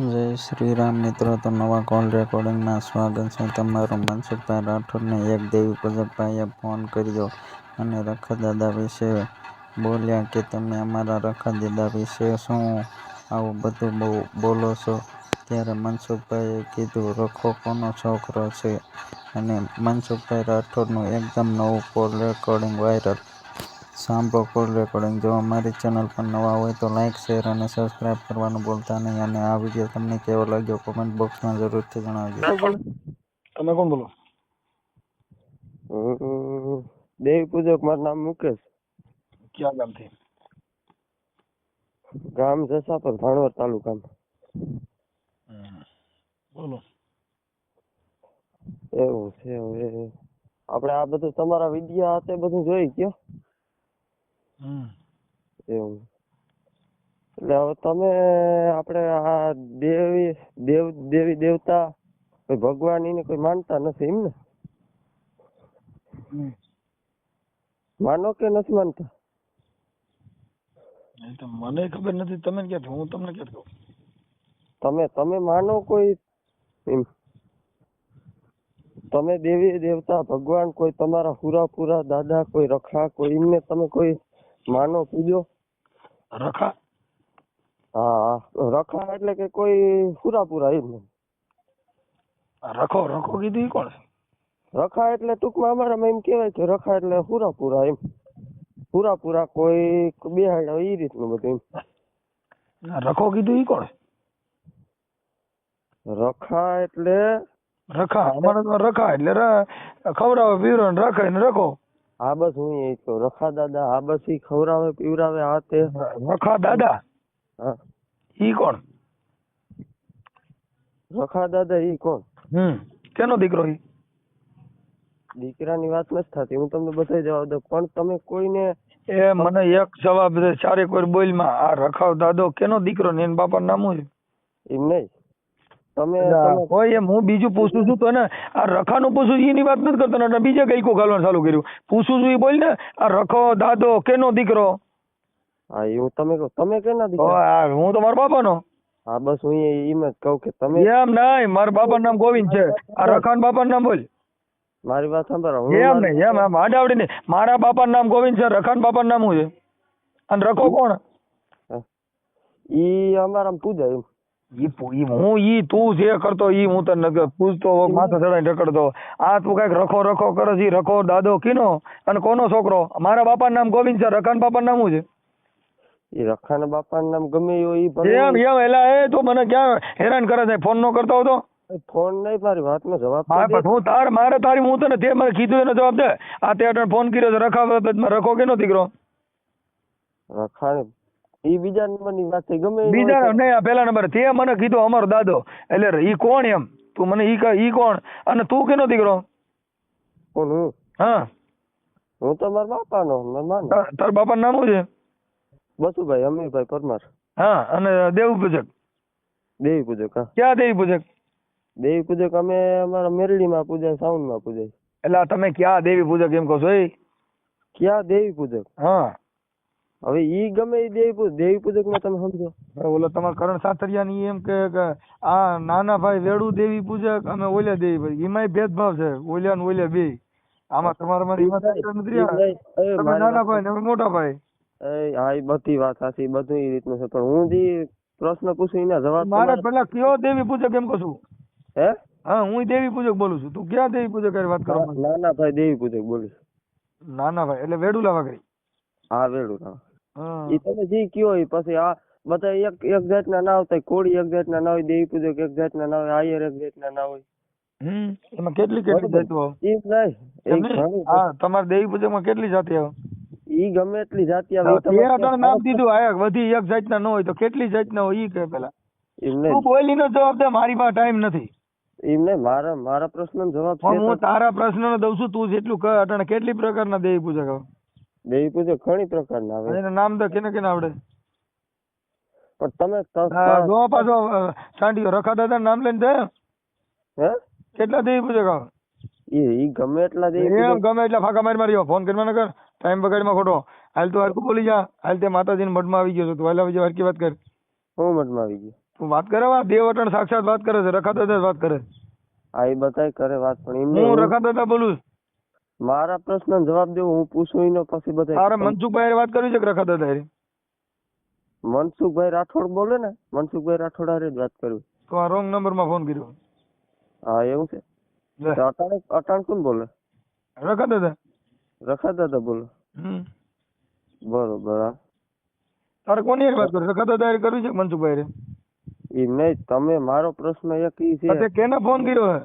જય શ્રી રામ મિત્રો, તો નવા કોલ રેકોર્ડિંગમાં સ્વાગત છે. તમારું મનસુખભાઈ રાઠોડને એક દેવી પૂજકભાઈએ ફોન કર્યો અને રખાદાદા વિશે બોલ્યા કે, તમે અમારા રખાદાદા વિશે શું આવું બધું બહુ બોલો છો? ત્યારે મનસુખભાઈએ કીધું, રખો કોનો છોકરો છે? અને મનસુખભાઈ રાઠોડનું એકદમ નવું કોલ રેકોર્ડિંગ વાયરલ સાંભળો રેકોર્ડિંગ જો અમારી ચેનલ પર નવા હોય તો લાઇક શેર અને સબસ્ક્રાઇબ કરવાનું ભૂલતા નહીં અને આ વીડિયો તમને કેવો લાગ્યો કોમેન્ટ બોક્સમાં જરૂરથી જણાવજો. તમે કોણ? બોલો? દેવી પૂજક મારું નામ મુકેશ. ક્યાં ગામથી? ગામ જસાપર ભાણવડ તાલુકામાં. બોલો. એવું છે હવે. આપણે આ બધું તમારા વિડિયા હાથે બધું જોઈ ગયો? એવું. એટલે હવે તમે આપણે આ દેવી દેવ દેવી દેવતા કોઈ ભગવાન એને કોઈ માનતા નથી એમ ને? માનો કે નથી માનતા? મને ખબર નથી તમે ક્યાં હું તમને ક્યાંથી કહું? તમે તમે માનો કોઈ એમ? તમે દેવી દેવતા ભગવાન કોઈ તમારા હુરાપુરા દાદા કોઈ રખા કોઈ એમને તમે કોઈ માનો પૂજો રખા. હા રખા એટલે કે કોઈ હુરાપુરા એમ રખો રખો કીધું કોણ? રખા એટલે ટૂંકમાં અમારામાં એમ કહેવાય કે રખા એટલે હુરાપુરા એમ. હુરાપુરા કોઈ બેહાડા એ રીતનું બધું એમ. રખો કીધું ઈ કોણ? રખા એટલે રખા અમારે તો રખા એટલે ખવડાવો ને રખાય ને રખો. હા બસ હું એ કહું રખા દાદા હા બસ ઈ ખવડાવે પીવરાવે આ તે. રખા દાદા હા. ઈ કોણ? રખા દાદા ઈ કોણ? હમ કેનો દીકરો ઈ? દીકરાની વાત નથી થતી હું તમને બધા જવાબ દઉં. પણ તમે કોઈને એ મને એક જવાબ દે ચારે કોઈ બોલમાં આ રખાવ દાદો કેનો દીકરો ને એના બાપા નામ શું એમ નહીં. તમે કોઈ એમ. હું બીજું પૂછું છું તો ને આ રખાનું પૂછું એની વાત નથી કરતો. ને બીજે કઈ ગાલવાનું ચાલુ કર્યું. પૂછું છું એ બોલ ને આ રખો દાદો કેનો દીકરો? હા એવું તમે કહો તમે કેના દીકરા? હું તો મારા બાપાનો. હા બસ હું એમ જ કહું કે તમે એમ નહીં મારા બાપાનું નામ ગોવિંદ છે. આ રખાન બાપાનું નામ બોલ. મારી વાત સાંભળો હું એમ નહીં એમ એમ આડાવડી નહીં. મારા બાપાનું નામ ગોવિંદ છે રખાન બાપાનું નામ હું છે? અને રખો કોણ? ઈ અમારા પૂજા એમ. હું ઈ તું જે કરતો ઈ હું તને પૂછતો માથે ચડાઈ રખડતો આ તું કંઈક રખો રખો કરે છે રખો દાદો કીનો અને કોનો છોકરો મારા બાપાનું નામ ગોવિંદ છે રખાન બાપાનું નામ શું છે એ રખાન બાપાનું નામ ગમે એવું ઈ ભલે એમ એમ એલા એ તો મને ક્યાં હેરાન કરે છે ફોન નો કરતો હતો ફોન નહીં મારી વાતનો જવાબ હા પણ હું તાર મારે તારી હું તને તે મને કીધું એનો જવાબ દે આ તે ફોન કર્યો છે રખા રખો રખો કેનો દીકરો રખાને ઈ બીજા નંબરની વાત થઈ ગમે બીજા નહીં પેલા નંબર. તે મને કીધું અમારો દાદો. એટલે ઈ કોણ એમ? તું મને ઈ ઈ કોણ? અને તું કેનો દીકરો? કોણ હું? હા. હું તો મારા બાપાનો મારા તાર- બાપાનું નામ શું છે? બસુભાઈ અમીરભાઈ પરમાર. હા અને દેવ પૂજક? દેવી પૂજક હા. ક્યાં દેવી પૂજક? દેવી પૂજક અમે અમારા મેરડીમાં પૂજાય સાઉન્ડમાં પૂજાય. એટલે તમે ક્યાં દેવી પૂજક એમ કહો છો એ? ક્યાં દેવી પૂજક? હા. હવે ઈ ગમે ઈ દેવી પૂજક દેવી પૂજકમાં તમે સમજો. ઓલો તમારા કરણ સાતરિયા ની એમ કે આ નાના ભાઈ વેડુ દેવી પૂજક અમે ઓલ્યા દેવી પૂજક. એમાંય ભેદભાવ છે ઓલ્યા ને ઓલ્યા બે. આમાં તમારા મારી વાત નથી એ તમે નાના ભાઈ ને મોટા ભાઈ. એ હા એ બધી વાત સાચી બધું ઈ રીતનું છે. પણ હું જે પ્રશ્ન પૂછું એના જવાબ મારે પેલા કયો દેવી પૂજક એમ કહું છું? હે? હા હું દેવી પૂજક બોલું છું. તું ક્યાં દેવી પૂજક વાત કરો માંગે? ના ના ભાઈ દેવી પૂજક બોલું છું. નાના ભાઈ એટલે વેડુલા વાઘરી હા વેડું હા. તમે જે કયો એ પછી આ બધા એક એક જાતના ના આવતા કોળી એક જાતના ના હોય દેવી પૂજક એક જાતના ના હોય આયર એક જાતના ના હોય. હમ એમાં કેટલી કેટલી બરોબર. જાતિઓ ઈ જ નહીં હા તમારે દેવી પૂજકમાં કેટલી જાતિ આવે? ઈ ગમે એટલી જાતિ આવે નામ દીધું આયક બધી એક જાતના ન હોય તો કેટલી જાતના હોય ઈ કે પેલા. તું નહીં બોલીનો જવાબ દે મારી પાસે ટાઈમ નથી. એમ નહીં મારા મારા પ્રશ્ન જવાબ છે હું તારા તારા પ્રશ્નનો દઉં છું તું જેટલું કહે અટાણે કેટલી પ્રકારના દેવી પૂજક આવે? દેવી પૂજા ઘણી પ્રકારના આવે. એનું નામ તો કેને કેને આવડે? પણ તમે હા, જો પાછો અ, સાંઢીઓ રખા દાદા નામ લઈને દે હે? કેટલા દેવી પૂજક આવે એ ગમે એટલા દેવી એમ ગમે એટલે ફાંકા મારી મારી ફોન કરવા ન કર ટાઈમ બગાડમાં ખોટો. હાલ તું હરકું બોલી જા. હાલ તે માતાજીના મઢમાં આવી ગયો છો. તું હાલ આવી હરકી વાત કર. હું મઢમાં આવી ગયો? તું વાત કરે વા. દેવ અટણ સાક્ષાત વાત કરે છે. રખા દાદા વાત કરે. આ એ બતાય કરે વાત પણ હું હું- રખા દાદા બોલું. મારા પ્રશ્ન જવાબ દેવો હું પૂછું એનો પછી બધા અરે મનસુખભાઈ વાત કરવી છે કે રખા દાદા મનસુખભાઈ રાઠોડ બોલે ને મનસુખભાઈ રાઠોડ હારે જ વાત કરવી. તો આ રોંગ નંબરમાં ફોન કર્યો. હા એવું છે? અટાણ અટાણ કોણ બોલે? રખા દાદા રખા દાદા બોલો. બરોબર તારે કોની વાત કરવી રખા દાદા કરવી છે મનસુખભાઈ રે એમ નહીં તમે મારો પ્રશ્ન એક ઈ છે. કેને ફોન કર્યો હે?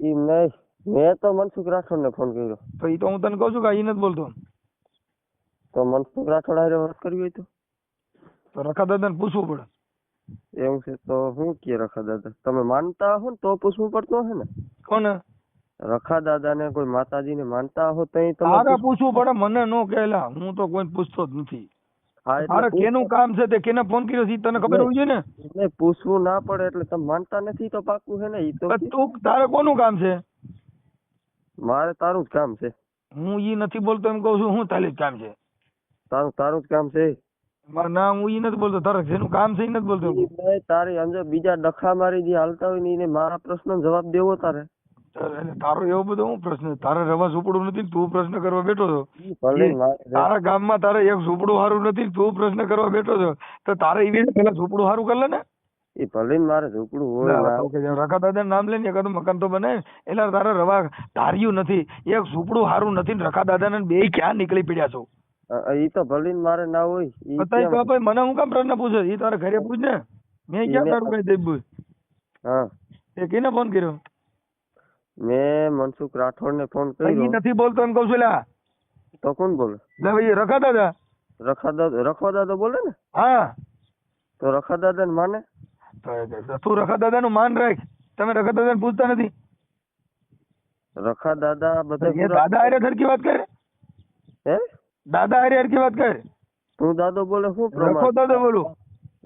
એમ નહીં. મેં તો મનસુખ રાઠોડ ને ફોન કર્યો. તો ઈ તો હું તને કહું છું કે ઈ નથી બોલતો તો મનસુખ રાઠોડ હારે વાત કરવી હોય તો. તો રખા દાદા ને પૂછવું પડે. એવું છે તો હું કે રખા દાદા તમે માનતા હો ને તો પૂછવું પડતું હે ને? કોને? રખા દાદા ને કોઈ માતાજી ને માનતા હો તો તમારે પૂછવું પડે. મને નો કહેલા. હું તો કોઈ પૂછતો જ નથી. તારે કેનું કામ છે તે કેને ફોન કર્યો છે તને ખબર હોવી જોઈએ ને? પૂછવું ના પડે એટલે તમે માનતા નથી તો પાકું છે ને? એ તો તું તારે કોનું કામ છે? મારે તારું જ કામ છે. હું ઈ નથી બોલતો એમ કહું છું હું તાલી જ કામ છે. તારું તારું જ કામ છે. મારે ના હું ઈ નથી બોલતો તારે જેનું કામ છે ઈ નથી બોલતો નહીં, તારી અંદર બીજા ડખા મારી જે હાલતા હોય ને એને મારા પ્રશ્ન જવાબ દેવો તારે. તારો એવો બધો હું પ્રશ્ન તારે રવા ઝૂંપડું નથી તું પ્રશ્ન કરવા બેઠો છો. તારા ગામમાં તારે એક ઝૂંપડું સારું નથી તું પ્રશ્ન કરવા બેઠો છો. તો તારે એવી રીતે પેલા ઝૂંપડું સારું કર ને. ઈ ભલે મારે ઝૂંપડું હોય ના રખા દાદા નામ લઈને એકાદું મકાન તો બને. એટલે તારે રવા ધાર્યું નથી. એક ઝૂંપડું સારું નથી ને રખા દાદાને બે ક્યાં નીકળી પડ્યા છો? અ, તો ભલે મારે ના હોય. તો ભાઈ મને હું કામ પ્રશ્ન પૂછે? એ તારે ઘરે પૂછ ને. મેં ક્યાં તારું કઈ દઈ હા. એ કેને ફોન કર્યો? મેં મનસુખ રાઠોડ ને ફોન કર્યો. નથી બોલતો એમ કહું છું લા. તો કોણ બોલે? લે ભાઈ રખા દાદા. રખા દાદા રખવા દાદા બોલે ને? હા. તો રખા દાદા ને માને? તો- રખા દાદાનું માન રાખ. તમે રખા દાદાને પૂછતા નથી. રખા દાદા બધા દાદા હારે સરખી વાત કરે? હે? દાદા હારે સરખી વાત કરે? તું દાદો બોલે શું રખો દાદો બોલું.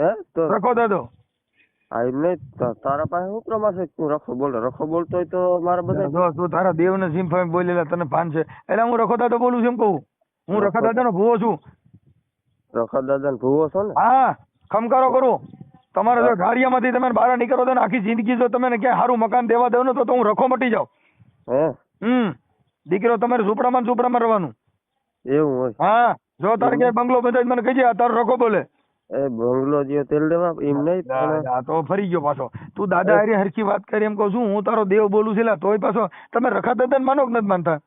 હે? તો રખો દાદો. હા એમને તારા પાસે શું પ્રમાણ છે? તું રખો બોલ. રખો બોલતો હોય તો મારા બધા જો તું તારા દેવને સિમ્ફાઈ બોલેલા તને ભાન છે. એટલે હું રખો દાદો બોલું છું એમ કહું. હું રખા દાદા. નો ભૂવો છું. રખા દાદા ને ભૂવો છો ને? હા ખમકારો કરું. તમારે જો ગાડિયામાંથી તમે બહાર નીકળો તો ને આખી જિંદગી જો તમે ક્યાંય સારું મકાન દેવા દો ને તો હું રખો મટી જાઉં. હમ. દીકરો તમારે ઝૂંપડામાં ઝૂંપડામાં રહેવાનું. એવું હોય? હા. જો તારે ક્યાંય બંગલો બધા મને કહીજે આ તારો રખો બોલે. એ બંગલો જે તેલ દેવા એમ નહીં આ તો ફરી ગયો પાછો. તું દાદા હારી હરખી વાત કરી એમ કહું છું હું તારો દેવ બોલું છું તોય પાછો તમે રખાતા હતા માનો કે નથી માનતા?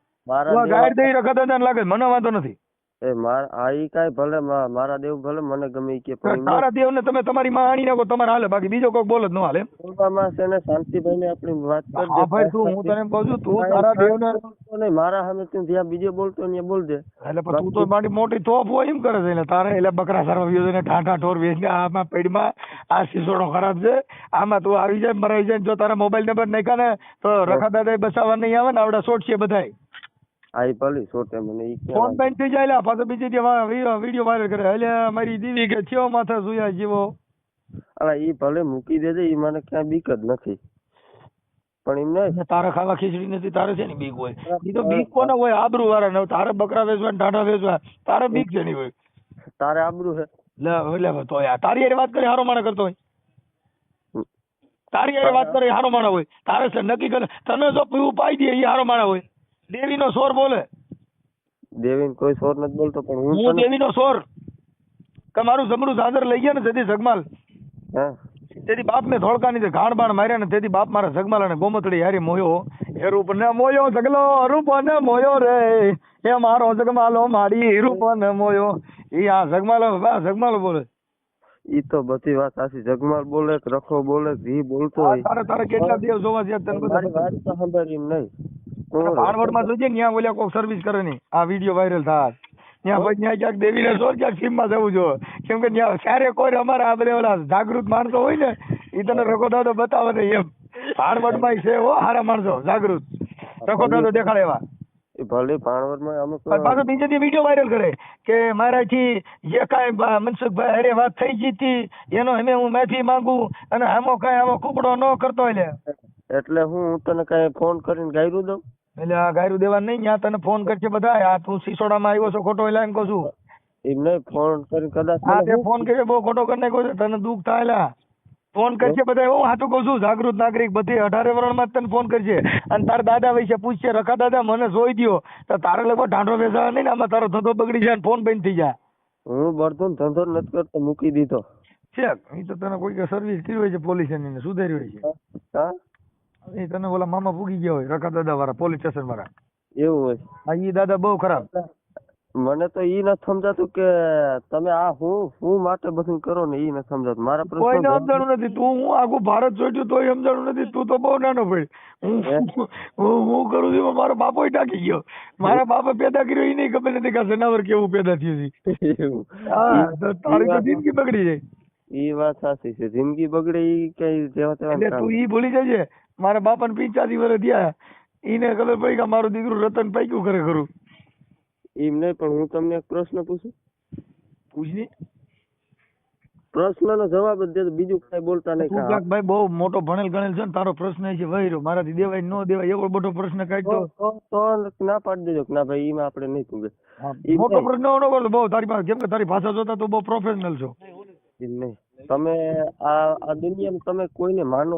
ગાયર દઈ રખાતા લાગે મને વાંધો નથી. એ માર આઈ ઈ ભલે મા- મારા દેવ ભલે મને ગમે કે પણ તારા દેવ ને તમે તમારી માં આણી નાખો તમારે હાલે બાકી બીજો કોઈ બોલ જ ન હાલે. બોલવામાં છે ને શાંતિભાઈ ને આપણી વાત કરી હા ભાઈ તું હું તને કહું છું તું તારા દેવ ને નહીં મારા સામે તું જ્યાં બીજે બોલતો ને બોલ દે એટલે પણ તું તો મારી મોટી તોપ હોય એમ કરે છે એટલે તારે એટલે બકરા સારવા વ્યો ને ઠાઠા ઠોર વેચને આમાં પેડમાં આ સિસોડો ખરાબ છે આમાં તું આવી જાય મરાઈ જાય જો તારા મોબાઈલ નંબર નાખ્યા ને તો રખા દાદા બસાવવા નહીં આવે ને આવડા શોટ છે બધાય. આ ઈ ભલી સોટે મને ઈ ફોન બેન થઈ જાય લા, પાછો બીજી દી વીડિયો વાયરલ કરે. એટલે મારી દીદી કે થયો માથે સુયા જીવો. અલા ઈ ભલે મૂકી દેજે ઈ મને ક્યાં બીક જ નથી. પણ એમ નહીં. તારે ખાવા ખીચડી નથી તારે છે ને બીક હોય? ઈ તો બીક કોને હોય? આબરૂ વાળા ને. તારે બકરા વેચવા ટાટા વેચવા. તારે બીક છે ની હોય? તારે આબરૂ છે લે એટલે તો યાર તારી હારે વાત કરી હારો માણે કરતો હોય. તારી હારે વાત કરે હારો માણા હોય. તારે છે નક્કી કરે તને જો પીવું પાઈ દે એ હારો માણા હોય. દેવીનો સોર બોલે. દેવીને કોઈ સોર નથી બોલતો પણ હું હું દેવીનો સોર કે મારું ઝાંઝર લઈ ગયા ને તેથી જગમાલ તેથી બાપ ને ધોળકાની તે ઘાણ બાણ માર્યા ને તેથી બાપ મારા જગમાલ અને ગોમતડી હારી મોયો. એ રૂપ ને મોયો જગલો રૂપ ને મોયો રે. એ મારો જગમાલો મારી રૂપ ને મોયો. ઈ આ જગમાલો જગમાલો બોલે. ઈ તો બધી વાત સાચી. જગમાલ બોલે રખો બોલે કે બોલતો હોય. તારે તારે કેટલા દેવ જોવા છે તને બધા વાત સાંભળી નહીં. ભાણવડમાં જોજે ત્યાં ઓલા કોઈ સર્વિસ કરે નહીં આ વીડિયો વાયરલ થાય. ત્યાં પછી ત્યાં ક્યાંક દેવીને સોર ક્યાંક સીમમાં જવું જો કેમ કે ત્યાં ક્યારે કોઈ અમારા આ બધા ઓલા જાગૃત માણસો હોય ને એ તને રખો દાદો બતાવે ને એમ. ભાણવડમાં છે હો હારા માણસો જાગૃત. રખો દાદો દેખાડે એવા. ભલે ભાણવડમાં અમુક પાછો બીજે દી વીડિયો વાયરલ કરે કે મારાથી જે કાંઈ મનસુખભાઈ હારે વાત થઈ ગઈ હતી એનો અમે હું માફી માંગુ અને આમો કાંઈ આવો કુકડો ન કરતો એટલે એટલે હું હું તને કઈ ફોન કરીને ગાયરું દઉં? એટલે ગાયરું દેવા નહીં ત્યાં તને ફોન કરશે બધા આ તું સિસોડામાં આવ્યો છો ખોટો એટલે એમ કહું છું. એમને ફોન કરી કદાચ હા તે ફોન કર્યો બહુ ખોટો કરી નાખ્યો છે તને દુઃખ થાય લા. ફોન કરશે બધા હું હાથું કહું છું જાગૃત નાગરિક બધી અઢારે વર્ષમાં જ તને ફોન કરશે અને તારા દાદા વિશે પૂછશે રખા દાદા મને જોઈ દ્યો. તો તારે લગભગ ઢાંઢો બેસાવા નહીં ને આમાં તારો ધંધો બગડી જાય ફોન બંધ થઈ જાય. હું ને ધંધો નથી કરતો મૂકી દીધો. છે એ તો તને કોઈ સર્વિસ કરી હોય છે પોલીસ ને સુધારી હોય છે. હા? એ તને ઓલા મામા પૂગી ગયા હોય રખા દાદા વાળા પોલીસ સ્ટેશન વાળા. એવું હોય. હા ઈ દાદા બહુ ખરાબ. મને તો ઈ નથી સમજાતું કે તમે આ હું હું માટે બધું કરો ને ઈ નથી સમજાતું. મારા કોઈને સમજાણું નથી. તું હું આખું ભારત જોઈતું તોય સમજાણું નથી. તું તો બહુ નાનો ભાઈ. હું હું? હું કરું છું મારો બાપો ટાકી ગયો. મારા બાપા પેદા કર્યો એ નહીં ખબર નથી કે જનાવર કેવું પેદા થયું છે. હા તારી તો જિંદગી બગડી જાય. ઈ વાત સાચી છે. જિંદગી બગડે ઈ કઈ જેવા તેવા તું ઈ ભૂલી જજે. મારા બાપાને પિંચાસી વર્ષ થયા. એને ખબર પડી કે મારું દીકરું રતન પાક્યું કરે ખરું. એમ નહીં પણ હું તમને એક પ્રશ્ન પૂછું? પૂછની પ્રશ્નનો જવાબ જ દે બીજું કઈ બોલતા નહીં તું કાક ભાઈ બહુ મોટો ભણેલ ગણેલ છે ને તારો પ્રશ્ન એ છે વૈરો મારાથી દેવાય ન દેવાય એવો મોટો પ્રશ્ન કાઢતો. તો ના પાડી દેજો ના ભાઈ એમાં આપણે નહીં પૂગે. મોટો પ્રશ્ન ન બોલ બહુ તારી પાસે કેમ કે તારી ભાષા જોતા તો બહુ પ્રોફેશનલ છો. નહીં. તમે આ આ દુનિયામાં તમે કોઈને માનો?